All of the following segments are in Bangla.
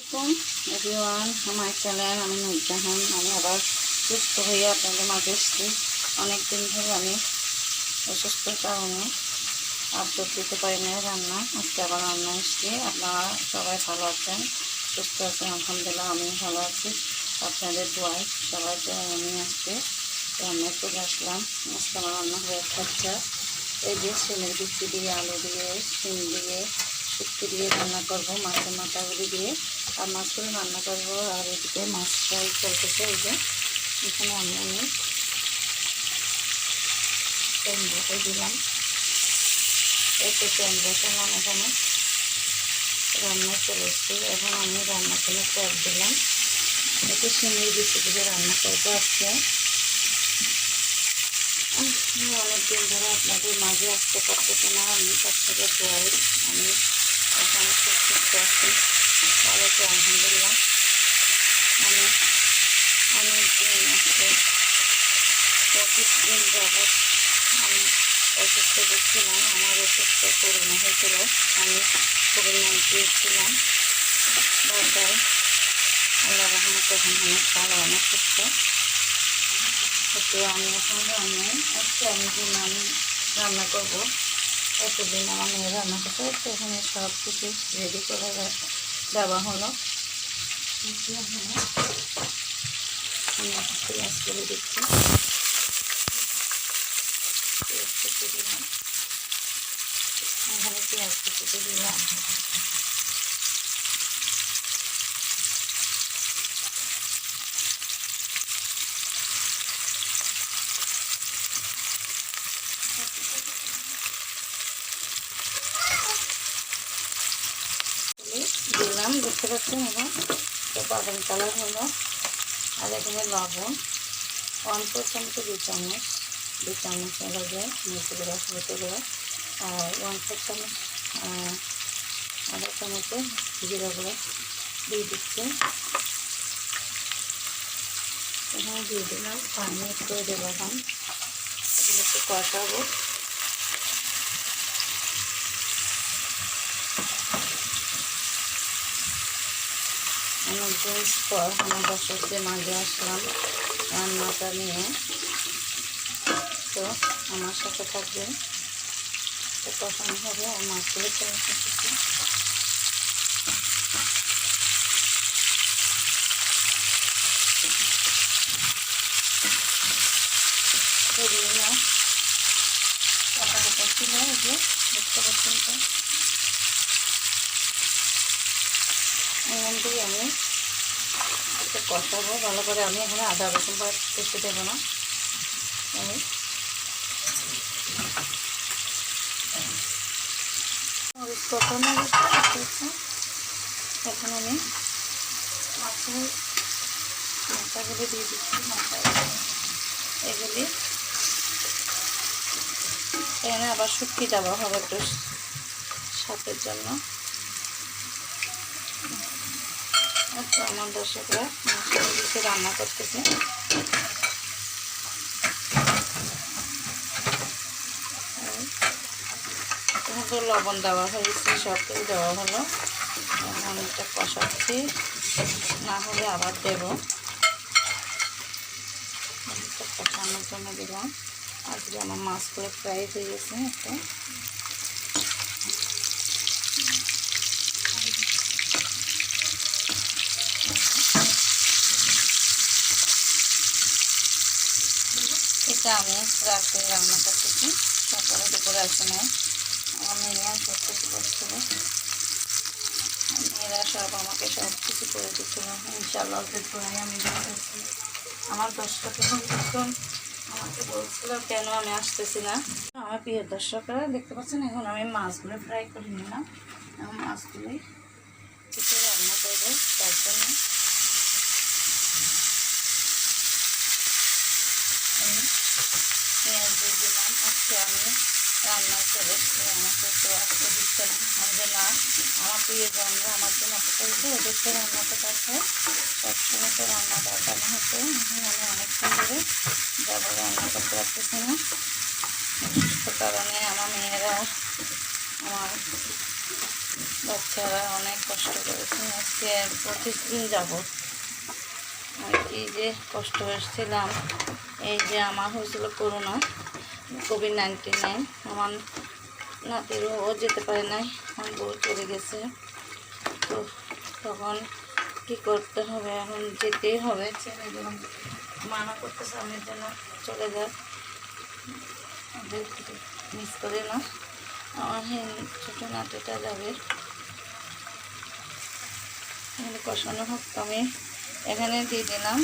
আসসালামাইকুম এভরিওয়ান আমার চ্যানেল আমি নুরজাহান। আমি আবার সুস্থ হয়ে আপনাদের মাঝে এসেছি। অনেক দিন ধরে আমি অসুস্থর কারণে আপলোড দিতে পারি না রান্না। আজকে আবার রান্না এসেছি। আপনারা সবাই ভালো আছেন? সুস্থ আছেন? আলহামদুলিল্লাহ, আমি ভালো আছি। আপনাদের দোয়াই সবাই আমি আজকে রান্না করে আসলাম। আজকে আমার রান্না হয়ে থাকছে এই যে সিমের বিচি দিয়ে, আলু দিয়ে সিম দিয়ে শুক্তি দিয়ে রান্না করব, মাছের মাথাগুলি দিয়ে। আর মাছগুলো রান্না করব, আর এদিকে মাছ ফ্রাই চলতেছে, এই যে। এখানে আমি আমি তেল বসে দিলাম। একটু তেল বসালাম এখানে? রান্না চলে এসছি। এখন আমি রান্না করে তেল দিলাম। একটু সিমের বিচি দিয়ে রান্না করব আজকে। আমি অনেক দিন ধরে আপনাদের মাঝে আসতে পারতেছি না। আমি তার থেকে আমি এখন খুব সুস্থ আছি। আছি আলহামদুলিল্লাহ। আমি অনেক দিন আজকে পঁচিশ দিন যাবৎ আমি অসুস্থ হচ্ছিলাম আমার অসুস্থ করোনা হয়েছিল। আমি কোভিড নাইন্টিন ছিলাম বাসায় আল্লাহ রহমত এখন অনেক ভালো, অনেক সুস্থ। তো আমি এখন রান্নায়, আজকে আমি দিন আমি রান্না করব, এতদিন আমার মেয়ে রান্না করতে এখানে সব কিছু রেডি করে রা- দেওয়া হলো। পেঁয়াজ করে দিচ্ছি। পেঁয়াজ কেটে দিলাম। পেঁয়াজ কেটে দিলাম। পাচ্ছেন এখন তো বাদাম কালার হলো আর এখানে লবণ ওয়ান চামচ দু চামচ দু চামচ লাগে মিষ্টি গুঁড়া হলুদ গুঁড়া আর ওয়ান আহ, আধা চামচে জিরা গুঁড়া দিয়ে দিচ্ছে। এখানে দিয়ে দিলাম পানি একটু দেবো এখন এগুলো একটু কষাবো। অনেকদিন পর আমার দর্শকদের মাঝে আসলাম রান্নাটা নিয়ে। তো আমার সাথে থাকবে তো কষানো হবে আর মাছগুলো চলে ছিল যে, দেখতে পাচ্ছেন তো? আমি একটু কষাবো ভালো করে আমি এখানে আদা, রসুন পেস্ট দেবো। না আমি এখন আমি মাছের মাথাগুলি দিয়ে দিচ্ছি মাথা এগুলি। এখানে আবার শুটকি দেওয়া হবে একটু স্বাদের জন্য। আমার দর্শকরা মশলা দিতে রান্না করতেছে। লবণ দেওয়া হয়েছে সব কিছু দেওয়া হলো। এটা কষাচ্ছি, না হলে আবার দেবো। কষানোর জন্য দিলাম। আজকে আমার মাছগুলো ফ্রাই হয়ে গেছে, একটা। এটা আমি রাত্রে রান্না করতেছি। সকালে, দুপুরে আসে নাই। আমার মেয়েরা করতেছি করছিল মেয়েরা সব আমাকে সব কিছু করে দিচ্ছিল ইনশাল্লাহ দুপুরে আমি দেখতেছি আমার দর্শকের বন্ধুগণ আমাকে বলছিল, কেন আমি আসতেছি না? আমার প্রিয় দর্শকরা দেখতে পাচ্ছেন, এখন আমি মাছগুলো ফ্রাই করে নিলাম। মাছগুলি কিছু রান্না করব তার জন্য আমি পেঁয়াজ দিলাম। আজকে আমি রান্না করে আমাকে তো আজকে দিচ্ছে না, আমি যে না, আমার প্রিয়জনরা আমার জন্য অপেক্ষা হয়েছে ওদের তো রান্নাটা কাছে সবসময় তো রান্না দেখানো হতো এখন আমি অনেকক্ষণ ধরে যাব রান্না করতে পারতেছি না। অসুস্থ কারণে আমার মেয়েরা, আমার বাচ্চারা অনেক কষ্ট করেছে। আজকে পঁচিশ দিন যাব কি যে কষ্ট এসেছিলাম এই যে আমার হয়েছিল করোনা কোভিড নাইন্টিন নাইন আমার নাতিরও ও যেতে পারে নাই, আমার বউ চলে গেছে। তো তখন কি করতে হবে? এখন যেতেই হবে, ছেলে যখন মানা করতেছে, আমি যেন চলে যায় মিস করে না। আমার ছোটো নাতিটা যাবে। কষানো হোক আমি। এখানে দিয়ে দিলাম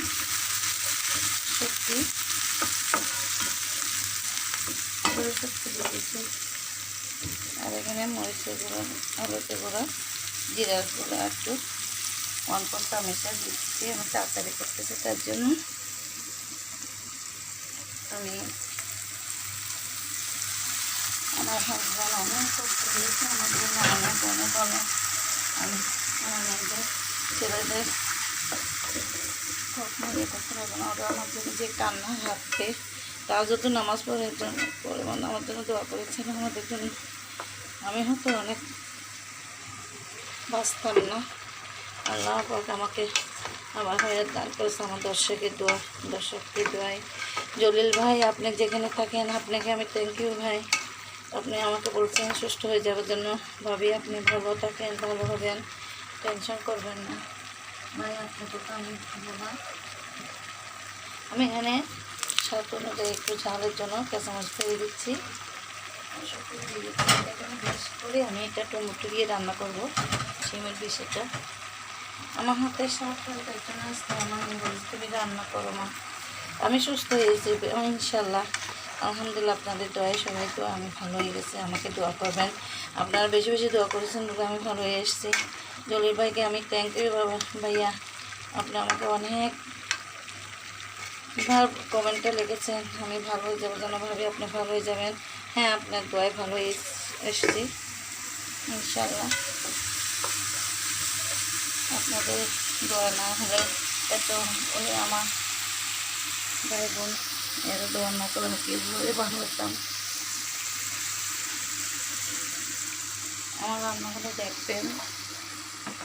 আর এখানে মরিচের গুঁড়ো হলুদের গুঁড়ো জিরার গুঁড়ো একটু ফোর চামচা দিচ্ছি আমি তাড়াতাড়ি করতেছি তার জন্য আমি আমার হাজব্যান্ড অনেক কষ্ট দিয়েছে আমার জন্য অনেক অনেক অনেক আমি আমার ছেলেদের না ওরা আমার জন্য যে কান্না হাঁটতে তাও যত নামাজ পড়ে জন্য পড়ে মানে আমার জন্য দোয়া করেছেন, আমাদের জন্য। আমি হয়তো অনেক বাঁচতাম না। আল্লাহ পাক আমাকে আমার ভাইয়ের দান করেছে, আমার দর্শকের দোয়া, দর্শককে দোয়াই। জলিল ভাই, আপনি যেখানে থাকেন, আপনাকে আমি থ্যাংক ইউ ভাই। আপনি আমাকে বলছেন, সুস্থ হয়ে যাওয়ার জন্য। ভাবি, আপনি ভালো থাকেন, ভালো হবেন। টেনশন করবেন না। ভাই, আপনাকে তো আমি না আমি এখানে স্বাদ অনুযায়ী একটু ঝালের জন্য কাঁচামাচ ফেলে দিচ্ছি। করে আমি এটা টমেটো দিয়ে রান্না করব, শিমের বিষয়টা আমার হাতে তার জন্য আজকে আমার তুমি রান্না করো মা। আমি সুস্থ হয়েছি ইনশাল্লাহ আলহামদুলিল্লাহ আপনাদের দোয়ায় সবাই তো আমি ভালো হয়ে গেছে, আমাকে দোয়া করবেন। আপনারা বেশি বেশি দোয়া করেছেন বলে আমি ভালো হয়ে এসেছি। জলির ভাইকে আমি থ্যাংক ইউ বাবা, ভাইয়া। আপনি আমাকে অনেক ভাব কমেন্টে লিখেছেন আমি ভালো হয়ে যাব যেন ভাবি আপনি ভালো হয়ে যাবেন। হ্যাঁ আপনার দোয়ায় ভালো এসেছি ইনশাল্লাহ আপনাদের দোয়া না হলে এত ওই আমার ভাই বোন এর দোয়া না করে আমি কীভাবে ভালো হতাম। আমার রান্নাগুলো দেখবেন,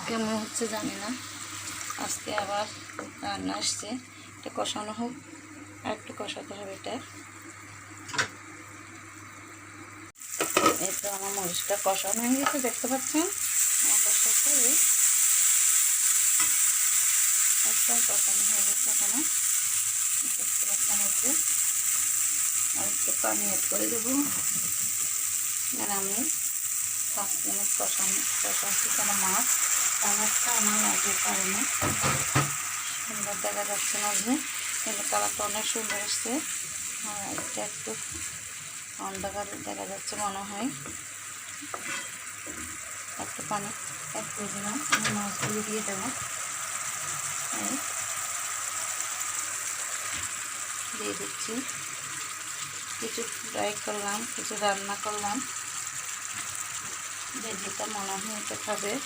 কেমন হচ্ছে জানি না। আজকে আবার রান্না আসছে এটা কষানো হোক, আর একটু কষাতে হবে এটা। এই তো আমার মরিচটা কষানো হয়ে গেছে, দেখতে পাচ্ছেন? আমার কষাতে একদম কষানো হয়ে গেছে এখানে। দেখতে পাচ্ছেন হচ্ছে আর একটু পানি অ্যাড করে দেবো। আর আমি পাঁচ মিনিট কষানো, কষাচ্ছি কেন মাছ। মাছটা আমার লাগবে কারণে সুন্দর দেখা যাচ্ছে মাঝে। কিন্তু কালারটা অনেক সুন্দর এসছে। আর এটা একটু অন্ধকার দেখা যাচ্ছে মনে হয়। একটু পানি এক দিলাম আমি মাছগুলো দিয়ে দেবো। দিয়ে দিচ্ছি। কিছু ফ্রাই করলাম, কিছু রান্না করলাম। যে যেটা মনে হয় এটা খাবে।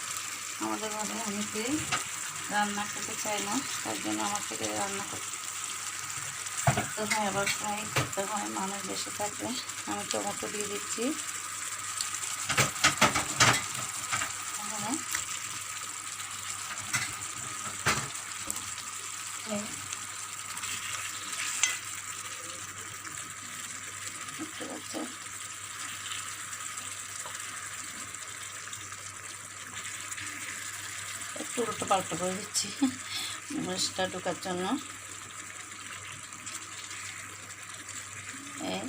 আমাদের ঘরে অনেকেই রান্না করতে চাই না, তার জন্য আমার থেকে রান্না করতে হয়, আবার ফ্রাই করতে হয় মানুষ বেশি থাকলে আমি টমেটো দিয়ে দিচ্ছি। এখানে উল্টো পাল্টো করে দিচ্ছি মরিচটা ঢোকার জন্য। এই,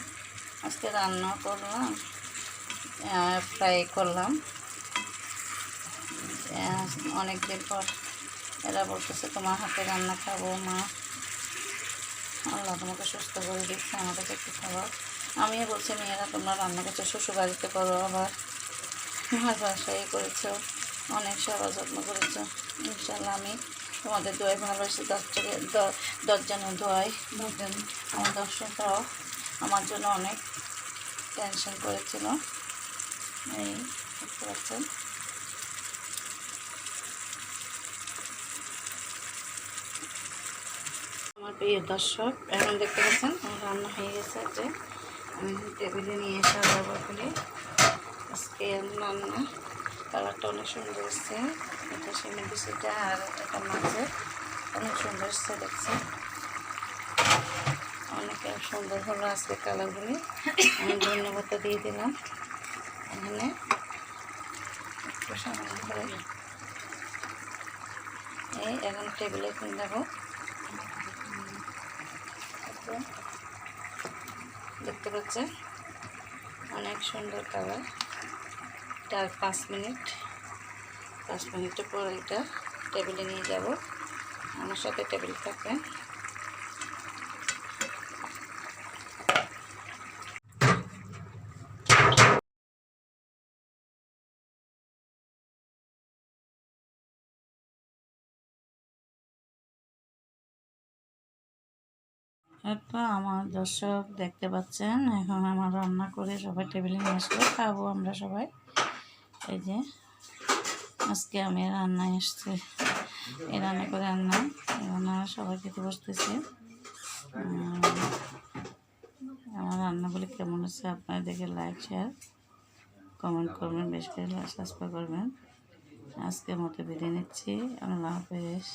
আজকে রান্না করলাম ফ্রাই করলাম। অনেক দিন পর এরা বলতেছে, তোমার হাতে রান্না খাব, মা। আল্লাহ তোমাকে সুস্থ করে দিচ্ছে আমাদের একটু খাবার আমিও বলছি, মেয়েরা, তোমরা রান্না করছ শ্বশুর বাড়িতে করো, আবার মাছ বাসায় করেছ। অনেক সেবা যত্ন করেছ। ইনশাল্লাহ আমি তোমাদের দোয়াই ভালোবাসি। দশটাকে দশজনের দোয়াই দশজন আমার দর্শকরাও আমার জন্য অনেক টেনশন করেছিল। এই দেখতে পাচ্ছেন। আমার প্রিয় দর্শক, এখন দেখতে পাচ্ছেন আমার রান্না হয়ে গেছে যে আমি টেবিলে নিয়ে এসে ব্যবহার আজকে রান্না কালারটা অনেক সুন্দর এসছে। এটা সিমের বিচিটা আর এটা মাছের অনেক সুন্দর এসছে দেখছি। অনেক সুন্দর হলো আজকে কালারগুলি। আমি ধন্যবাদ দিয়ে দিলাম। এখানে একটু এই এখন টেবিলে দেবো দেখতে পাচ্ছেন? অনেক সুন্দর কালার। এটা পাঁচ মিনিট, পাঁচ মিনিটের পর এটা টেবিলে নিয়ে যাব। আমার সাথে টেবিল থাকবেন এটা আমার দর্শক দেখতে পাচ্ছেন, এখন আমার রান্না করে সবাই টেবিলে নিয়ে আসলো খাব আমরা সবাই। এই যে, আজকে আমি রান্নায় এসছি। এই রান্না করে রান্না। রান্না সবাই খেতে বসতেছি। আমার রান্নাগুলি কেমন হচ্ছে আপনারা দেখে লাইক শেয়ার কমেন্ট করবেন, বেশ করে সাবস্ক্রাইব করবেন। আজকের মতো বিদায় নিচ্ছি। আল্লাহ হাফেজ।